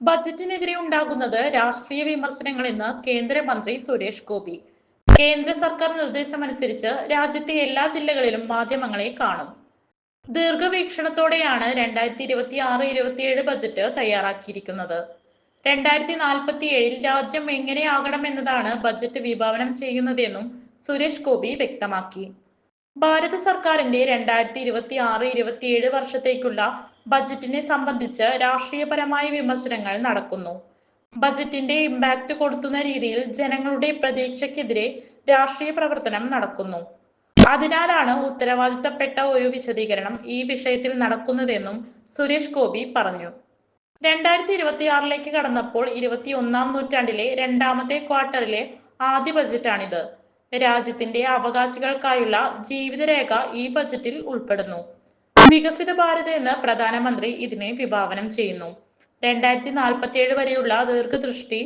ബജറ്റിനെതിരെ ഉണ്ടാകുന്നത് രാഷ്ട്രീയ വിമർശനങ്ങൾ എന്ന് കേന്ദ്രമന്ത്രി സുരേഷ് ഗോപി. കേന്ദ്ര സർക്കാർ നിർദ്ദേശമനുസരിച്ച് രാജ്യത്തെ എല്ലാ ജില്ലകളിലും മാധ്യമങ്ങളെ കാണും. ദീർഘവീക്ഷണത്തോടെയാണ് രണ്ടായിരത്തി ഇരുപത്തി ആറ് ഇരുപത്തിയേഴ് ബജറ്റ് തയ്യാറാക്കിയിരിക്കുന്നത്. രണ്ടായിരത്തി നാൽപ്പത്തി ഏഴിൽ രാജ്യം എങ്ങനെയാകണമെന്നതാണ് ബജറ്റ് വിഭാവനം ചെയ്യുന്നതെന്നും സുരേഷ് ഗോപി വ്യക്തമാക്കി. ഭാരത സർക്കാരിന്റെ രണ്ടായിരത്തി ഇരുപത്തി ആറ് ഇരുപത്തിയേഴ് വർഷത്തേക്കുള്ള ബജറ്റിനെ സംബന്ധിച്ച് രാഷ്ട്രീയപരമായ വിമർശനങ്ങൾ നടക്കുന്നു. ബജറ്റിന്റെ ഇമ്പാക്ട് കൊടുത്തുന്ന രീതിയിൽ ജനങ്ങളുടെ പ്രതീക്ഷയ്ക്കെതിരെ രാഷ്ട്രീയ പ്രവർത്തനം നടക്കുന്നു. അതിനാലാണ് ഉത്തരവാദിത്തപ്പെട്ട ഒരു വിശദീകരണം ഈ വിഷയത്തിൽ നടക്കുന്നതെന്നും സുരേഷ് ഗോപി പറഞ്ഞു. രണ്ടായിരത്തി ഇരുപത്തി ആറിലേക്ക് കടന്നപ്പോൾ ഇരുപത്തി ഒന്നാം നൂറ്റാണ്ടിലെ രണ്ടാമത്തെ ക്വാർട്ടറിലെ ആദ്യ ബജറ്റാണിത്. രാജ്യത്തിന്റെ അവകാശികൾക്കായുള്ള ജീവിതരേഖ ഈ ബജറ്റിൽ ഉൾപ്പെടുന്നു. വികസിത ഭാരത് എന്ന് പ്രധാനമന്ത്രി ഇതിനെ വിഭാവനം ചെയ്യുന്നു. രണ്ടായിരത്തി നാൽപ്പത്തിയേഴ് വരെയുള്ള ദീർഘദൃഷ്ടി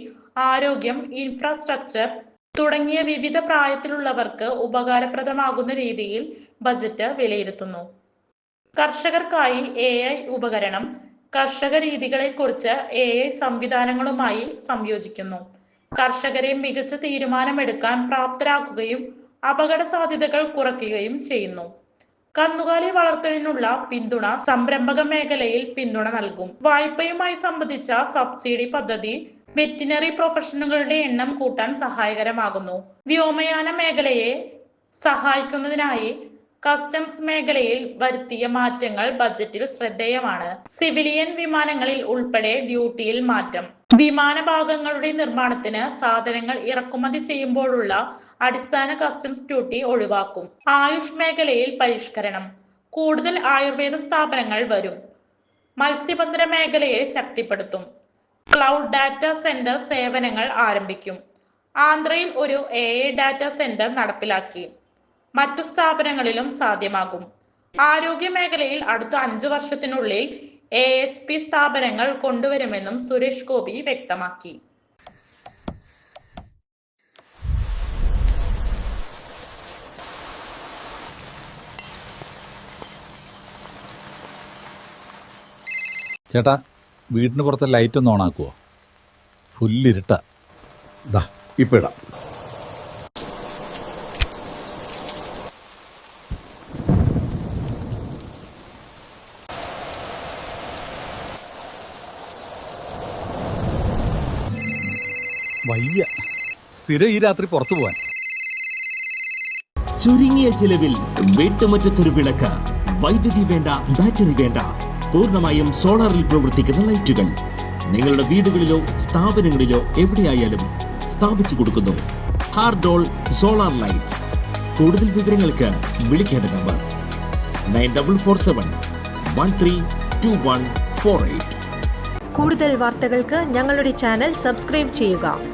ആരോഗ്യം ഇൻഫ്രാസ്ട്രക്ചർ തുടങ്ങിയ വിവിധ പ്രായത്തിലുള്ളവർക്ക് ഉപകാരപ്രദമാകുന്ന രീതിയിൽ ബജറ്റ് വിലയിരുത്തുന്നു. കർഷകർക്കായി എ ഐ ഉപകരണം കർഷക രീതികളെക്കുറിച്ച് എ ഐ സംവിധാനങ്ങളുമായി സംയോജിക്കുന്നു. കർഷകരെ മികച്ച തീരുമാനമെടുക്കാൻ പ്രാപ്തരാക്കുകയും അപകട സാധ്യതകൾ കുറയ്ക്കുകയും ചെയ്യുന്നു. കന്നുകാലി വളർത്തലിനുള്ള പിന്തുണ സംരംഭക മേഖലയിൽ പിന്തുണ നൽകും. വായ്പയുമായി സംബന്ധിച്ച സബ്സിഡി പദ്ധതി വെറ്റിനറി പ്രൊഫഷണലുകളുടെ എണ്ണം കൂട്ടാൻ സഹായകരമാകുന്നു. വ്യോമയാന മേഖലയെ സഹായിക്കുന്നതിനായി കസ്റ്റംസ് മേഖലയിൽ വരുത്തിയ മാറ്റങ്ങൾ ബജറ്റിൽ ശ്രദ്ധേയമാണ്. സിവിലിയൻ വിമാനങ്ങളിൽ ഉൾപ്പെടെ ഡ്യൂട്ടിയിൽ മാറ്റം. വിമാന ഭാഗങ്ങളുടെ നിർമ്മാണത്തിന് സാധനങ്ങൾ ഇറക്കുമതി ചെയ്യുമ്പോഴുള്ള അടിസ്ഥാന കസ്റ്റംസ് ഡ്യൂട്ടി ഒഴിവാക്കും. ആയുഷ് മേഖലയിൽ പരിഷ്കരണം. കൂടുതൽ ആയുർവേദ സ്ഥാപനങ്ങൾ വരും. മത്സ്യബന്ധന മേഖലയെ ശക്തിപ്പെടുത്തും. ക്ലൗഡ് ഡാറ്റ സെന്റർ സേവനങ്ങൾ ആരംഭിക്കും. ആന്ധ്രയിൽ ഒരു എ ഡാറ്റ സെന്റർ നടപ്പിലാക്കി. മറ്റു സ്ഥാപനങ്ങളിലും സാധ്യമാകും. ആരോഗ്യ മേഖലയിൽ അടുത്ത അഞ്ചു വർഷത്തിനുള്ളിൽ എ എച്ച് പി സ്ഥാപനങ്ങൾ കൊണ്ടുവരുമെന്നും സുരേഷ് ഗോപി വ്യക്തമാക്കി. ചേട്ടാ വീടിന് പുറത്തെ ലൈറ്റ് ഒന്ന് ഓണാക്കുവോ ഫുല്ലിരുട്ട. ഇപ്പൊ ഇടാം. വയ്യ. സ്ഥിരം ഈ രാത്രി പുറത്തു പോവാൻ. ചുരുങ്ങിയ ചിലവിൽ വീട്ടുമുറ്റത്തൊരു വിളക്ക്. വൈദ്യുതി വേണ്ട ബാറ്ററി വേണ്ട. പൂർണമായും സോളാറിൽ പ്രവർത്തിക്കുന്ന ലൈറ്റുകൾ. നിങ്ങളുടെ വീടുകളിലോ സ്ഥാപനങ്ങളിലോ എവിടെയായാലും സ്ഥാപിച്ചു കൊടുക്കുന്നു. ഹാർഡോൾ സോളാർ ലൈറ്റ്സ്. കൂടുതൽ വിവരങ്ങൾക്ക് വിളിക്കേണ്ട number. Nine double four seven one three two one four eight. കൂടുതൽ വാർത്തകൾക്ക് ഞങ്ങളുടെ ചാനൽ സബ്സ്ക്രൈബ് ചെയ്യുക.